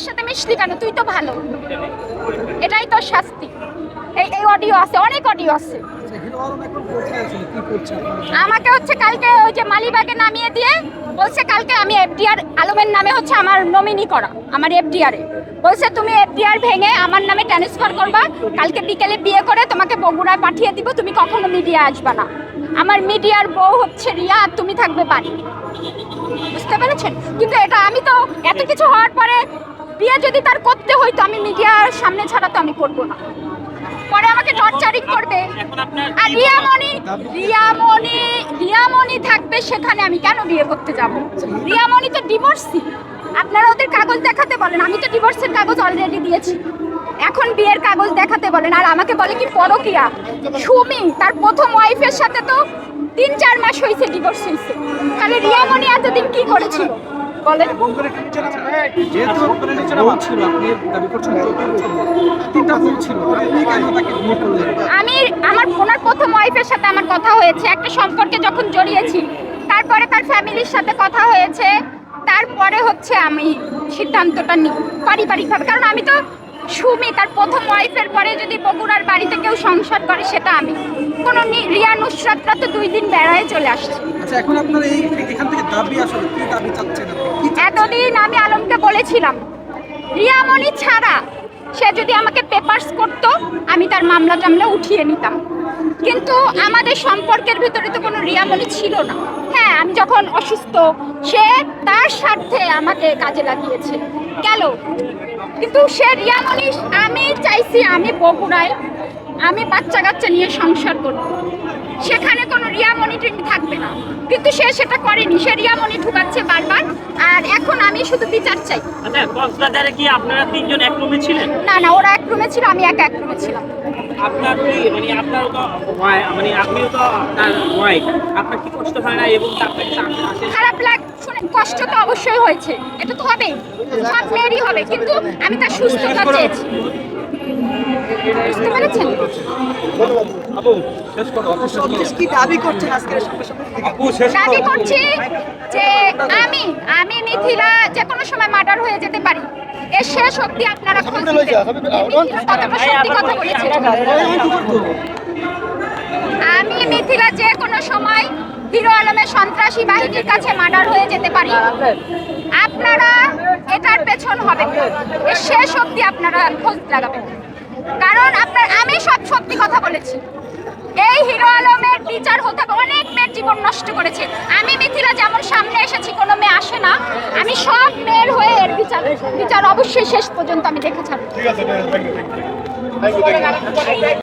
আমার সাথে মিশলি কেন? তুই তো ভালো। এটাই তোর শাস্তি। এই এই অডিও আছে, অনেক অডিও আছে। আমাকে হচ্ছে কালকে ওই যে মালিবাগে নামিয়ে দিয়ে বলছে, কালকে আমি এফডিআর আলমের নামে হচ্ছে আমার নমিনি করা, আমার এফডিআর বলছে, তুমি এফডিআর ভেঙে আমার নামে ট্রান্সফার করবা। কালকে বিকেলে বিয়ে করে তোমাকে বগুড়ায় পাঠিয়ে দিব, তুমি কখনো মিডিয়া আসবা না। আমার মিডিয়ার বউ হচ্ছে রিয়া তুমি থাকবে বাড়ি। বুঝতে পেরেছেন? কিন্তু এটা আমি তো এত কিছু সামনে ছাড়া তো আমি করব না। পরে আমাকে টর্চারিং করবে। আর রিয়ামণি রিয়ামণি রিয়ামণি থাকবে সেখানে আমি কেন বিয়ে করতে যাব? রিয়ামণি তো ডিভোর্সি আপনারা ওদের কাগজ দেখাতে বলেন। আমি তো ডিভোর্সের কাগজ অলরেডি দিয়েছি। এখন বিয়ের কাগজ দেখাতে বলেন। আর আমাকে বলে কি পরকিয়া, সুমি, তার প্রথম ওয়াইফের সাথে তো তিন চার মাস হয়েছে ডিভোর্স হয়েছে তাহলে রিয়ামণি এতদিন কি করেছিল? বলেন যেহেতু ছিল আপনি দাবি করছেন যে বউ ছিল। তিনটা বউ ছিল। আপনি কেন তাকে বিয়ে করলেন? আমি আমার ওনার প্রথম ওয়াইফের সাথে আমার কথা হয়েছে। একটা সম্পর্কে যখন জড়িয়েছি তারপরে তার ফ্যামিলির সাথে কথা হয়েছে। তারপরে হচ্ছে আমি সিদ্ধান্তটা নিই পারিবারিকভাবে। কারণ আমি তো সুমি তার প্রথম ওয়াইফের পরে যদি বগুড়ার বাড়িতে কেউ সংসার করে সেটা আমি। কোনো রিয়া নুসরাতরা তো দুই দিন বেড়ায় চলে আসছে। আচ্ছা এখন আপনার এই এখান থেকে দাবি আসলে কি দাবি চাচ্ছেন এতদিন আমি আলমকে বলেছিলাম রিয়ামণি ছাড়া সে যদি আমাকে পেপার্স করতো আমি তার মামলা টামলা উঠিয়ে নিতাম। কিন্তু আমাদের সম্পর্কের ভিতরে তো কোনো রিয়ামণি ছিল না। হ্যাঁ আমি যখন অসুস্থ সে তার স্বার্থে আমাকে কাজে লাগিয়েছে। গেল। কিন্তু সে রিয়ামণি আমি চাইছি আমি বগুড়ায় আমি বাচ্চা কাচ্চা নিয়ে সংসার করব। সেখানে কোনো রিয়ামণি টিনি থাকবে না। কিন্তু সে সেটা করেনি। সে রিয়ামণি ঢুকাচ্ছে বারবার। আর এখন আমি শুধু বিচার চাই। আচ্ছা কক্সবাজারে কি আপনারা তিনজন এক রুমে ছিলেন? না না ওরা এক রুমে ছিল আমি একা এক রুমে ছিলাম। আপনার কি মানে তো মানে আপনিও তো তার ওয়াইফ আপনার কি কষ্ট হয় না এবং তারপরে তাকে আসে খারাপ লাগ শুনেন কষ্ট তো অবশ্যই হয়েছে। এটা তো হবেই। সব মেয়েরই হবে। কিন্তু আমি তার সুস্থতা চেয়েছি। বুঝতে পেরেছেন? কি দাবি করছেন দাবি করছি যে আমি আমি মিথিলা যে কোনো সময় মার্ডার হয়ে যেতে পারি। এর শেষ অব্দি আপনারা খোঁজ কথা আমি মিথিলা যে কোনো সময় হিরো আলমের সন্ত্রাসী বাহিনীর কাছে মার্ডার হয়ে যেতে পারি। আপনারা এটার পেছন হবে এর শেষ অব্দি আপনারা খোঁজ লাগাবেন। কারণ আপনার, আমি সব সত্যি কথা বলেছি। এই হিরো আলমের বিচার হতে অনেক মেয়ের জীবন নষ্ট করেছে। আমি মিথিলা যেমন সামনে এসেছি, কোনো মেয়ে আসে না। আমি সব মেয়ের হয়ে এর বিচার বিচার অবশ্যই শেষ পর্যন্ত আমি দেখে ছাড়বো।